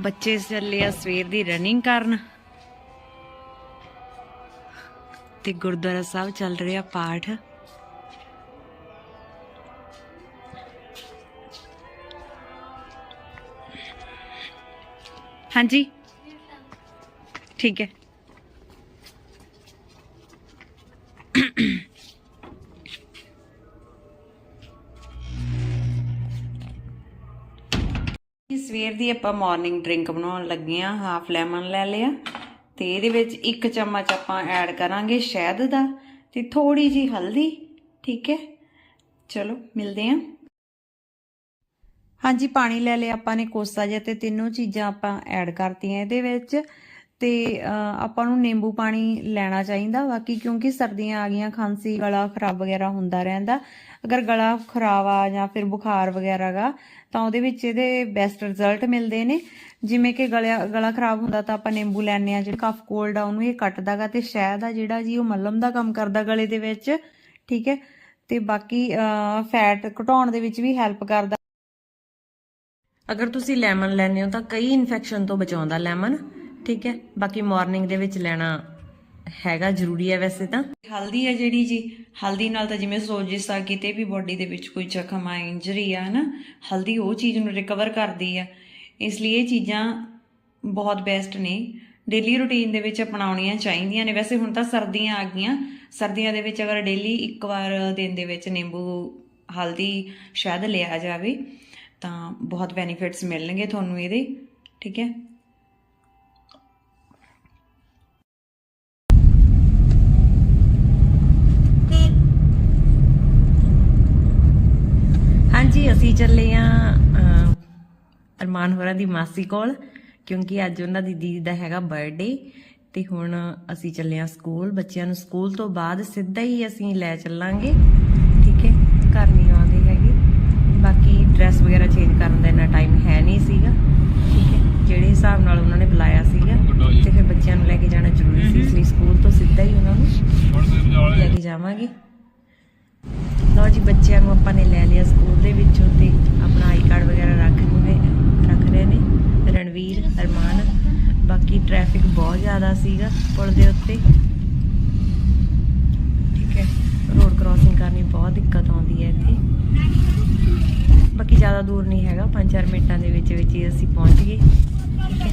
ਬੱਚੇ ਚੱਲੇ ਆ ਸਵੇਰ ਦੀ ਰਨਿੰਗ ਕਰਨ। ਤੇ ਗੁਰਦੁਆਰਾ ਸਾਹਿਬ ਚੱਲ ਰਿਹਾ ਪਾਠ। ਹਾਂਜੀ। ਠੀਕ ਹੈ। ਸਵੇਰ ਦੀ ਆਪਾਂ ਮਾਰਨਿੰਗ ਡਰਿੰਕ ਬਣਾਉਣ ਲੱਗੇ ਆ ਹਾਫ ਲੈਮਨ ਲੈ ਲਿਆ ਤੇ ਇਹਦੇ ਵਿੱਚ ਇੱਕ ਚਮਚ ਆਪਾਂ ਐਡ ਕਰਾਂਗੇ ਸ਼ਹਿਦ ਦਾ ਤੇ ਥੋੜੀ ਜੀ ਹਲਦੀ, ਠੀਕ ਹੈ? ਚਲੋ, ਮਿਲਦੇ ਆਂ ਹਾਂਜੀ, ਪਾਣੀ ਲੈ ਲਿਆ ਆਪਾਂ ਨੇ ਕੋਸਾ ਜਿਹਾ ਤੇ ਤਿੰਨੋਂ ਚੀਜ਼ਾਂ ਆਪਾਂ ਐਡ ਕਰਤੀਆਂ ਇਹਦੇ ਵਿੱਚ। ਤੇ ਆਪਾਂ ਨੂੰ ਨਿੰਬੂ ਪਾਣੀ ਲੈਣਾ ਚਾਹੀਦਾ ਬਾਕੀ ਕਿਉਂਕਿ ਸਰਦੀਆਂ ਆ ਗਈਆਂ, ਖਾਂਸੀ, ਗਲਾ ਖਰਾਬ ਵਗੈਰਾ ਹੁੰਦਾ ਰਹਿੰਦਾ। ਅਗਰ ਗਲਾ ਖਰਾਬ ਆ ਜਾਂ ਫਿਰ ਬੁਖਾਰ ਵਗੈਰਾ ਗਾ, ਤਾਂ ਉਹਦੇ ਵਿੱਚ ਇਹਦੇ ਬੈਸਟ ਰਿਜ਼ਲਟ ਮਿਲਦੇ ਨੇ। ਜਿਵੇਂ ਕਿ ਗਲਾ ਗਲਾ ਖਰਾਬ ਹੁੰਦਾ ਤਾਂ ਆਪਾਂ ਨਿੰਬੂ ਲੈਣੇ ਆ ਜਿਹੜਾ ਕਫ ਕੋਲਡ ਆ ਉਹਨੂੰ ਇਹ ਕੱਟਦਾਗਾ ਤੇ ਸ਼ਹਿਦ ਆ ਜਿਹੜਾ ਜੀ ਉਹ ਮੱਲਮ ਦਾ ਕੰਮ ਕਰਦਾ ਗਲੇ ਦੇ ਵਿੱਚ, ਠੀਕ ਹੈ? ਤੇ ਬਾਕੀ ਫੈਟ ਘਟਾਉਣ ਦੇ ਵਿੱਚ ਵੀ ਹੈਲਪ ਕਰਦਾ। ਅਗਰ ਤੁਸੀਂ ਲੈਮਨ ਲੈਣੇ ਹੋ ਤਾਂ ਕਈ ਇਨਫੈਕਸ਼ਨ ਤੋਂ ਬਚਾਉਂਦਾ ਲੈਮਨ ਠੀਕ ਹੈ। ਬਾਕੀ ਮਾਰਨਿੰਗ ਦੇ ਵਿੱਚ ਲੈਣਾ ਹੈਗਾ, ਜ਼ਰੂਰੀ ਹੈ ਵੈਸੇ ਤਾਂ। ਹਲਦੀ ਹੈ ਜਿਹੜੀ ਜੀ, ਹਲਦੀ ਨਾਲ ਤਾਂ ਜਿਵੇਂ ਸੋਜਿਸ ਆ ਕਿਤੇ ਵੀ ਬਾਡੀ ਦੇ ਵਿੱਚ ਕੋਈ ਜ਼ਖਮ ਆ ਇੰਜਰੀ ਆ ਨਾ ਹਲਦੀ ਉਹ ਚੀਜ਼ ਨੂੰ ਰਿਕਵਰ ਕਰਦੀ ਆ। ਇਸ ਲਈ ਇਹ ਚੀਜ਼ਾਂ ਬਹੁਤ ਬੈਸਟ ਨੇ। ਡੇਲੀ ਰੁਟੀਨ ਦੇ ਵਿੱਚ ਅਪਣਾਉਣੀਆਂ ਚਾਹੀਦੀਆਂ ਨੇ। ਵੈਸੇ ਹੁਣ ਤਾਂ ਸਰਦੀਆਂ ਆ ਗਈਆਂ। ਸਰਦੀਆਂ ਦੇ ਵਿੱਚ ਅਗਰ ਡੇਲੀ ਇੱਕ ਵਾਰ ਦਿਨ ਦੇ ਵਿੱਚ ਨਿੰਬੂ, ਹਲਦੀ ਸ਼ਾਇਦ ਲਿਆ ਜਾਵੇ, ਤਾਂ ਬਹੁਤ ਬੈਨੀਫਿਟਸ ਮਿਲਣਗੇ ਤੁਹਾਨੂੰ ਇਹਦੇ। ਠੀਕ ਹੈ। ਅਸੀਂ ਚੱਲੇ ਆ ਅਰਮਾਨ ਹੋਰਾਂ ਦੀ ਮਾਸੀ ਕੋਲ ਕਿਉਂਕਿ ਅੱਜ ਉਹਨਾਂ ਦੀ ਦੀਦੀ ਦਾ ਹੈਗਾ ਬਰਥਡੇ ਤੇ ਹੁਣ ਅਸੀਂ ਚੱਲੇ ਆ ਸਕੂਲ। ਬੱਚਿਆਂ ਨੂੰ ਸਕੂਲ ਤੋਂ ਬਾਅਦ ਸਿੱਧਾ ਹੀ ਅਸੀਂ ਲੈ ਚੱਲਾਂਗੇ। ਠੀਕ ਹੈ ਘਰ ਨਹੀਂ ਆਉਂਦੇ ਹੈਗੇ। ਬਾਕੀ ਡਰੈਸ ਵਗੈਰਾ ਚੇਂਜ ਕਰਨ ਦਾ ਇੰਨਾ ਟਾਈਮ ਹੈ ਨਹੀਂ ਸੀਗਾ। ਠੀਕ ਹੈ ਜਿਹੜੇ ਹਿਸਾਬ ਨਾਲ ਉਹਨਾਂ ਨੇ ਬੁਲਾਇਆ ਸੀਗਾ ਤੇ ਫਿਰ ਬੱਚਿਆਂ ਨੂੰ ਲੈ ਕੇ ਜਾਣਾ ਜ਼ਰੂਰੀ ਸੀ ਇਸ ਲਈ ਸਕੂਲ ਤੋਂ ਸਿੱਧਾ ਹੀ ਉਹਨਾਂ ਨੂੰ ਲੈ ਕੇ ਜਾਵਾਂਗੇ। ਲਓ ਜੀ, ਬੱਚਿਆਂ ਨੂੰ ਆਪਾਂ ਨੇ ਲੈ ਲਿਆ ਸਕੂਲ ਦੇ ਵਿੱਚੋਂ ਤੇ ਆਪਣਾ ਆਈ ਕਾਰਡ ਵਗੈਰਾ ਰੱਖ ਰਹੇ ਰੱਖ ਰਹੇ ਨੇ। ਰਣਵੀਰ, ਅਰਮਾਨ, ਬਾਕੀ ਟ੍ਰੈਫਿਕ ਬਹੁਤ ਜ਼ਿਆਦਾ ਸੀਗਾ ਪੁਲ ਦੇ ਉੱਤੇ। ਠੀਕ ਹੈ ਰੋਡ ਕ੍ਰਾਸਿੰਗ ਕਰਨੀ ਬਹੁਤ ਦਿੱਕਤ ਆਉਂਦੀ ਹੈ ਇੱਥੇ। ਬਾਕੀ ਜ਼ਿਆਦਾ ਦੂਰ ਨਹੀਂ ਹੈਗਾ 5-4 ਮਿੰਟਾਂ ਦੇ ਵਿੱਚ ਵਿੱਚ ਹੀ ਅਸੀਂ ਪਹੁੰਚ ਗਏ। ਠੀਕ ਹੈ?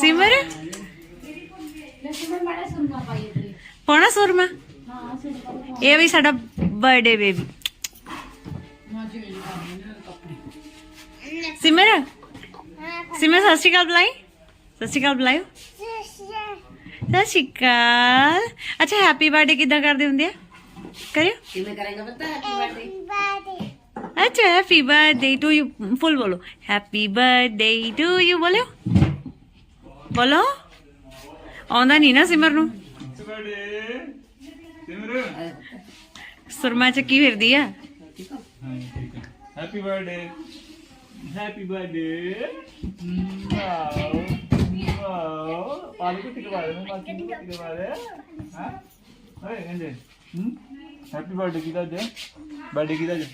ਸਿਮਰ? ਪਾਉਣਾ ਸੁਰਮਾ? ਇਹ ਵੀ ਸਾਡਾ ਬਰਥਡੇ ਬੇਬੀ ਸਿਮਰ? ਸਿਮਰ ਸਤਿ ਸ਼੍ਰੀ ਅਕਾਲ ਬੁਲਾਈ। ਸਤਿ ਸ਼੍ਰੀ ਅਕਾਲ ਬੁਲਾਇਓ। ਸਤਿ ਸ਼੍ਰੀ ਅਕਾਲ। ਅੱਛਾ ਹੈਪੀ ਬਰਥਡੇ ਕਿਦਾਂ ਕਰਦੇ ਹੁੰਦੇ ਆ? ਕਰਿਓ। ਕਿਵੇਂ ਕਰੇਗਾ ਪਤਾ? ਹੈਪੀ ਬਰਥਡੇ ਅੱਛਾ happy birthday to you full ਬੋਲੋ। ਹੈਪੀ ਬਰਥਡੇ ਟੂ ਯੂ ਬੋਲਿਓ। ਬੋਲੋ। ਆਉਂਦਾ ਨਹੀਂ ਨਾ ਸਿਮਰ ਨੂੰ। ਸੁਰਮਾ ਚੱਕੀ ਫਿਰਦੀ ਆ? Happy birthday happy birthday wow wow. ਪਾਲੂ ਕੁੱਤੀ ਕੇ ਬਾਰੇ ਮੈਂ ਮਾਸੀ ਨੂੰ ਕੁੱਤੀ ਕੇ ਬਾਰੇ ਹਾਂ? ਓਏ ਗੰਜੇ ਹਮ ਹੈਪੀ ਬਰਥਡੇ ਕਿਦਾ ਜੇ ਬਰਥਡੇ ਕਿਦਾ ਜੇ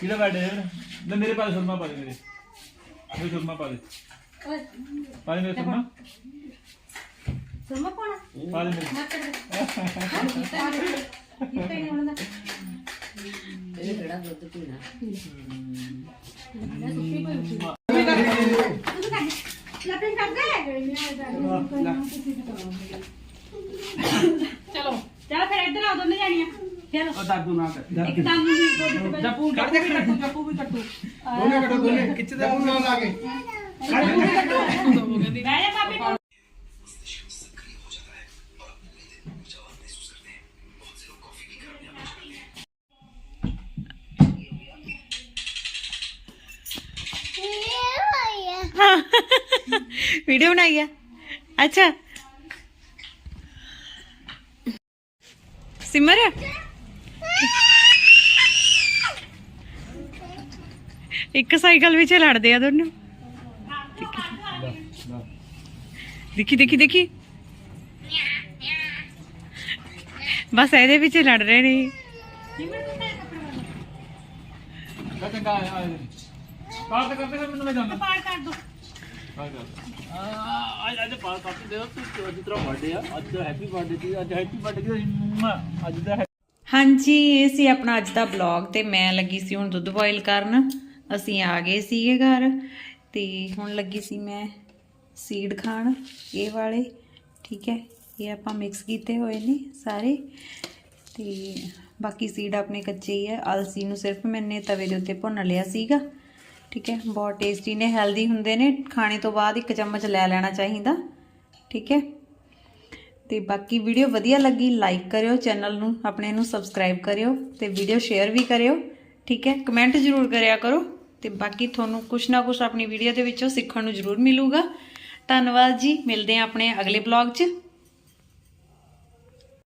ਕਿਦਾ ਬਰਥਡੇ ਹੈ? ਨਾ ਮੇਰੇ ਪਾਸ ਸੁਰਮਾ ਪਾ ਦੇ ਮੇਰੇ। ਮੇਰੇ ਸੁਰਮਾ ਪਾ ਦੇ। ਪਾ ਦੇ ਮੇਰੇ ਸੁਰਮਾ। ਸੁਰਮਾ ਪਾਣਾ ਪਾ ਦੇ ਮੇਰੇ ਇਹ ਕਿਹੜਾ ਦੁੱਧ ਪੀਣਾ ਚਲ ਫਿਰ ਇੱਧਰ ਦੋਨੇ ਜਾਣੀਆਂ। ਚਲੋ। ਦਾਦੂ ਨਾ ਕਰ ਇੱਕ ਦਮ ਵੀ ਜੱਪੂ ਕੱਢ ਦੇ ਕੱਟੂ। ਜੱਪੂ ਵੀ ਕੱਟੂ। ਦੋਨੇ ਕੱਟੋ ਦੋਨੇ। ਖਿੱਚਦੇ ਆ ਉਹਨਾਂ ਲਾ ਕੇ। ਬਹਿ ਜਾ ਪਾਪੀ ਵੀਡੀਓ ਬਣਾਈ ਆ? ਅੱਛਾ। ਸਿਮਰ? ਇੱਕ ਸਾਈਕਲ ਵਿੱਚ ਲੜਦੇ ਆ ਦੋਨੋਂ। ਦੇਖੀ ਦੇਖੀ ਦੇਖੀ। ਬਸ ਇਹਦੇ ਵਿੱਚ ਲੜ ਰਹੇ ਨੇ। ਚੰਗਾ ਆਇਆ ਆਇਆ ਕਾਰ ਤੇ ਕਰਦੇ ਫਿਰ ਮੈਨੂੰ ਲੈ ਜਾਣਾ। ਪਾਰ ਕਰ ਦੋ। ਅੱਜ ਅੱਜ ਪਾਲ ਕੱਟ ਦਿਓ ਤੂੰ ਅੱਜ ਤੇਰਾ ਬਰਥਡੇ ਆ? ਅੱਜ ਹੈਪੀ ਬਰਥਡੇ ਸੀ ਅੱਜ ਹੈਪੀ ਬਰਥਡੇ ਦੀ ਅੱਜ ਦਾ ਹਾਂਜੀ, ਇਹ ਸੀ ਆਪਣਾ ਅੱਜ ਦਾ ਬਲੌਗ ਤੇ ਮੈਂ ਲੱਗੀ ਸੀ ਹੁਣ ਦੁੱਧ ਬੋਇਲ ਕਰਨ। ਅਸੀਂ ਆ ਗਏ ਸੀਗੇ ਘਰ ਤੇ ਹੁਣ ਲੱਗੀ ਸੀ ਮੈਂ ਸੀਡ ਖਾਣ, ਇਹ ਵਾਲੇ, ਠੀਕ ਹੈ, ਇਹ ਆਪਾਂ ਮਿਕਸ ਕੀਤੇ ਹੋਏ ਨੇ ਸਾਰੇ। ਤੇ ਬਾਕੀ ਸੀਡ ਆਪਣੇ ਕੱਚੇ ਹੀ ਹੈ ਅਲਸੀ ਨੂੰ ਸਿਰਫ ਮੈਨੇ ਤਵੇ ਦੇ ਉੱਤੇ ਭੁੰਨ ਲਿਆ ਸੀਗਾ। ਠੀਕ ਹੈ, ਬਹੁਤ ਟੇਸਟੀ ਨੇ ਹੈਲਦੀ ਹੁੰਦੇ ਨੇ, ਖਾਣੇ ਤੋਂ ਬਾਅਦ ਇੱਕ ਚਮਚ ਲੈ ਲੈਣਾ ਚਾਹੀਦਾ, ਠੀਕ ਹੈ। ਤੇ ਬਾਕੀ ਵੀਡੀਓ ਵਧੀਆ ਲੱਗੀ ਲਾਈਕ ਕਰਿਓ ਚੈਨਲ ਨੂੰ, ਆਪਣੇ ਨੂੰ ਸਬਸਕ੍ਰਾਈਬ ਕਰਿਓ ਤੇ ਵੀਡੀਓ ਸ਼ੇਅਰ ਵੀ ਕਰਿਓ, ਠੀਕ ਹੈ। ਕਮੈਂਟ ਜ਼ਰੂਰ ਕਰਿਆ ਕਰੋ ਤੇ ਬਾਕੀ ਤੁਹਾਨੂੰ ਕੁਛ ਨਾ ਕੁਛ ਆਪਣੀ ਵੀਡੀਓ ਦੇ ਵਿੱਚੋਂ ਸਿੱਖਣ ਨੂੰ ਜ਼ਰੂਰ ਮਿਲੂਗਾ। ਧੰਨਵਾਦ ਜੀ, ਮਿਲਦੇ ਹਾਂ ਆਪਣੇ ਅਗਲੇ ਬਲੌਗ 'ਚ।